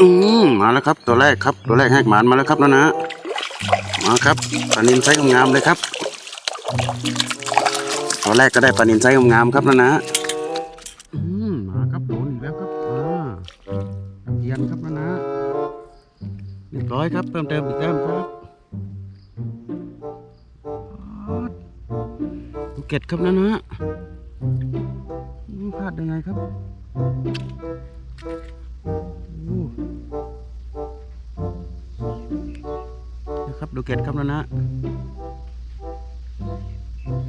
อืมมาแล้วครับตัวแรกครับตัวแรกแหกหมานมาแล้วครับนะนะมาครับปลานินไซส์งามเลยครับ ตัวแรกก็ได้ปลานินไซส์งามครับนะนะอืมมาครับโดนอีกแล้วครับอ่าเพียนครับนะนะเรียบร้อยครับเติมเติมอีกแต้มครับภูเก็ตครับนะนะพลาดยังไงครับ ดูเกตครับนะนะ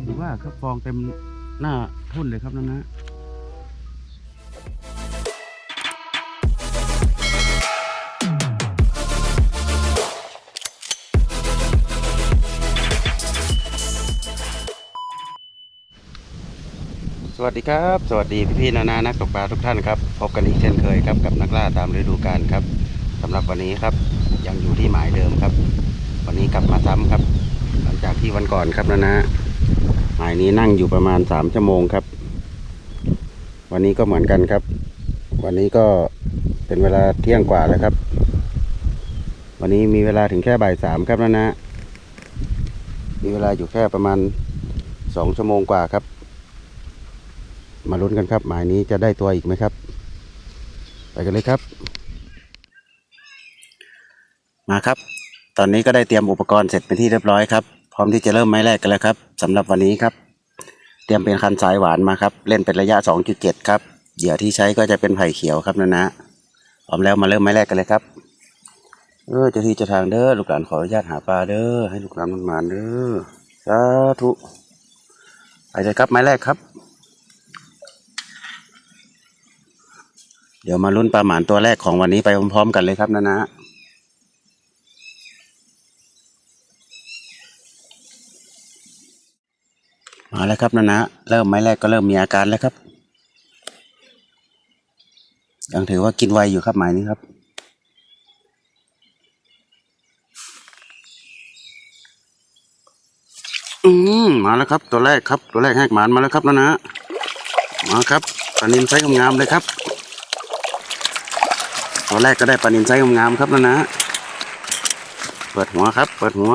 ถือว่าครับฟองเต็มหน้าทุ่นเลยครับนะนะสวัสดีครับ สวัสดีพี่ๆนานานักตกปลาทุกท่านครับ พบกันอีกเช่นเคยครับกับนักล่าตามฤดูกาลครับสำหรับวันนี้ครับ ยังอยู่ที่หมายเดิมครับ วันนี้กลับมาซ้ำครับ หลังจากที่วันก่อนครับนะนะหมายนี้นั่งอยู่ประมาณสามชั่วโมงครับ วันนี้ก็เหมือนกันครับ วันนี้ก็เป็นเวลาเที่ยงกว่าแล้วครับ วันนี้มีเวลาถึงแค่บ่ายสามครับนะนะ มีเวลาอยู่แค่ประมาณสองชั่วโมงกว่าครับ มาลุ้นกันครับ หมายนี้จะได้ตัวอีกไหมครับ ไปกันเลยครับ มาครับ ตอนนี้ก็ได้เตรียมอุปกรณ์เสร็จเป็นที่เรียบร้อยครับ พร้อมที่จะเริ่มไม้แรกกันแล้วครับสำหรับวันนี้ครับ เตรียมเป็นคันสายหวานมาครับ เล่นเป็นระยะ 2.7 ครับ เหยื่อที่ใช้ก็จะเป็นไผ่เขียวครับนะนะพร้อมแล้วมาเริ่มไม้แรกกันเลยครับ เออเจะที่เจะทางเด้อลูกหลานขออนุญาตหาปลาเด้อให้ลูกหลานมันมาเด้อสาธุไปเลยครับไม้แรกครับ เดี๋ยวมาลุ้นปลาหมานตัวแรกของวันนี้ไปพร้อมๆกันเลยครับนะนะ มาแล้วครับนะนะเริ่มไม้แรกก็เริ่มมีอาการแล้วครับ ยังถือว่ากินไวอยู่ครับหมายนี้ครับ อืมมาแล้วครับ ตัวแรกครับ ตัวแรกแหกหมานมาแล้วครับนะนะมาครับปลานินไซส์งามเลยครับ ตัวแรกก็ได้ปลานินไซส์งามครับนะนะ เปิดหัวครับ เปิดหัว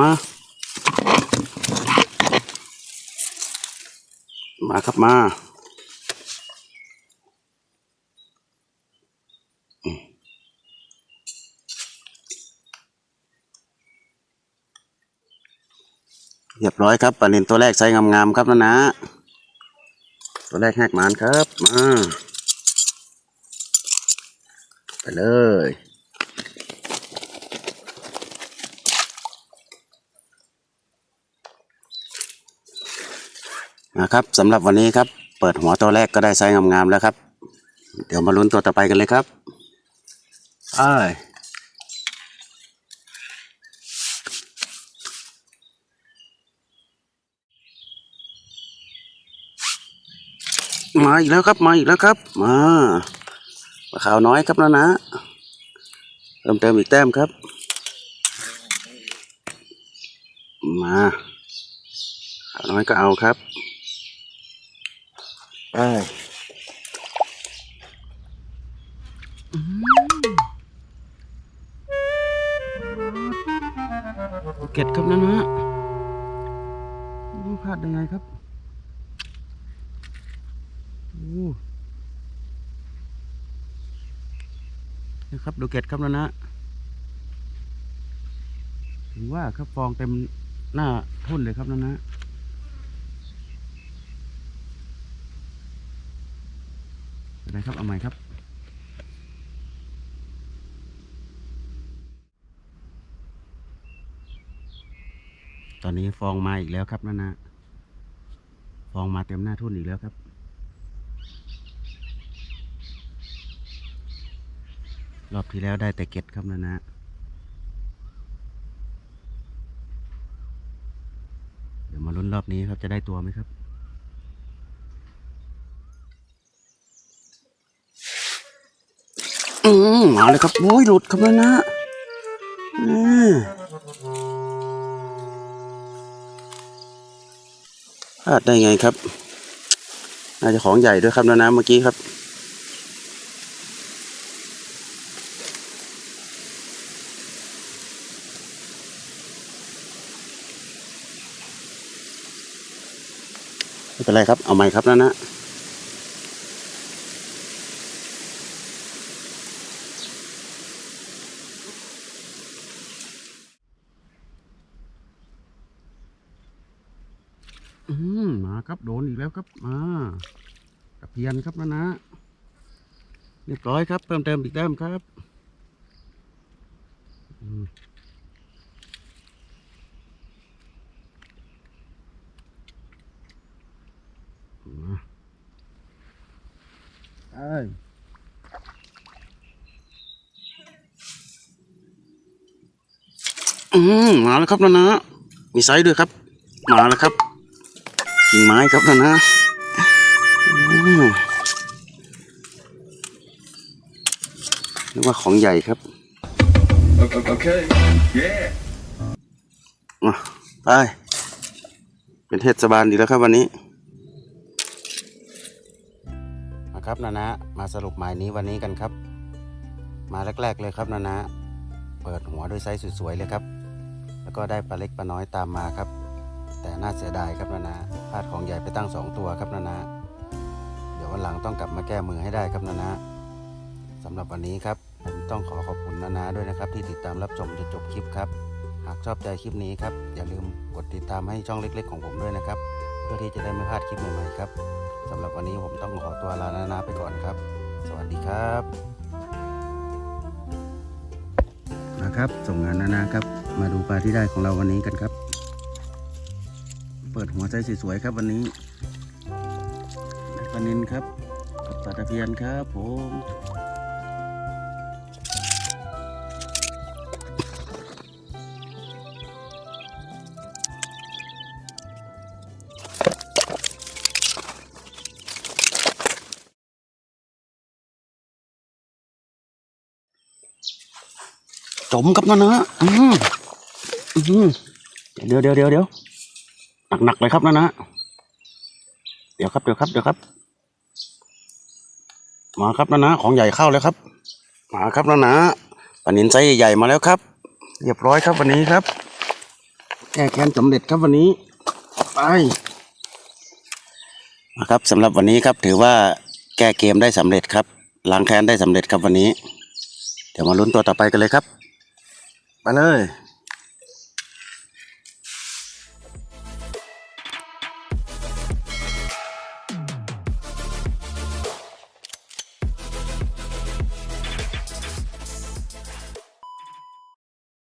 มาครับมาเรียบร้อยครับปลานินตัวแรกไซส์งามๆครับนะนะ ตัวแรกแหกมานครับ มา ไปเลย นะครับสำหรับวันนี้ครับ เปิดหัวตัวแรกก็ได้ไซส์งามๆแล้วครับ เดี๋ยวมาลุ้นตัวต่อไปกันเลยครับไอ้ายมาอีกแล้วครับมาอีกแล้วครับ มาปลาขาวน้อยครับแล้วนะเติมเติมอีกแต้มครับ มาขาวน้อยก็เอาครับ ไปเก็ดครับนะนะพลาดยังไงครับโอ้นะครับดูเก็ดครับนะนะถือว่าครับฟองเต็มหน้าทุ่นเลยครับนะนะ อะไรครับ เอาใหม่ครับ ตอนนี้ฟองมาอีกแล้วครับนั่นนะฟองมาเต็มหน้าทุ่นอีกแล้วครับ รอบที่แล้วได้แต่เก็ดครับนั่นนะเดี๋ยวมาลุ้นรอบนี้ครับจะได้ตัวไหมครับ มาเลยครับโอ้ยหลุดครับแล้วนะพลาดได้ไงครับน่าจะของใหญ่ด้วยครับแล้วนะเมื่อกี้ครับไม่เป็นไรครับ เอาใหม่ครับนะนะ อืมมาครับโดนอีกแล้วครับมาตะเพียนครับนะนะเรียบร้อยครับ เพิ่มเติมอีกแต้มครับอืมมาเอ้อืมมาแล้วครับนะนะมีไซส์ด้วยครับ มาแล้วครับ กิ่งไม้ครับนะนะอืมนึกว่าของใหญ่ครับ Okay. Yeah. มาไป เป็นเทศบาลดีแล้วครับวันนี้มาครับนานะมาสรุปหมายนี้วันนี้กันครับ มาแรก ๆ เลยครับนานะเปิดหัวด้วยไซส์สวยๆเลยครับ แล้วก็ได้ปลาเล็กปลาน้อยตามมาครับ แต่น่าเสียดายครับนานะ พลาดของใหญ่ไปตั้งสองตัวครับนานะ เดี๋ยววันหลังต้องกลับมาแก้มือให้ได้ครับนานะสำหรับวันนี้ครับผมต้องขอขอบคุณนานาด้วยนะครับ ที่ติดตามรับชมจนจบคลิปครับ หากชอบใจคลิปนี้ครับอย่าลืมกดติดตามให้ช่องเล็ก ๆ ของผมด้วยนะครับ เพื่อที่จะได้ไม่พลาดคลิปใหม่ๆครับสำหรับวันนี้ผมต้องขอตัวลานานาไปก่อนครับ สวัสดีครับนะครับส่งงานนานาครับ มาดูปลาที่ได้ของเราวันนี้กันครับ เปิดหัวใจสวยๆครับวันนี้ปลานินครับกับปลาตะเพียนครับผมจมครับนะนะอืมอืมเดี๋ยวเดี๋ยวเดี๋ยวเดี๋ยว หนักๆเลยครับนะนะเดี๋ยวครับเดี๋ยวครับเดี๋ยวครับ มาครับนะนะของใหญ่เข้าแล้วครับ มาครับนะนะปลานินไซใหญ่มาแล้วครับ เรียบร้อยครับวันนี้ครับแก้แค้นสำเร็จครับวันนี้ไปมาครับสำหรับวันนี้ครับถือว่าแก้เกมได้สำเร็จครับล้างแค้นได้สำเร็จครับวันนี้ เดี๋ยวมาลุ้นตัวต่อไปกันเลยครับ ไปเลย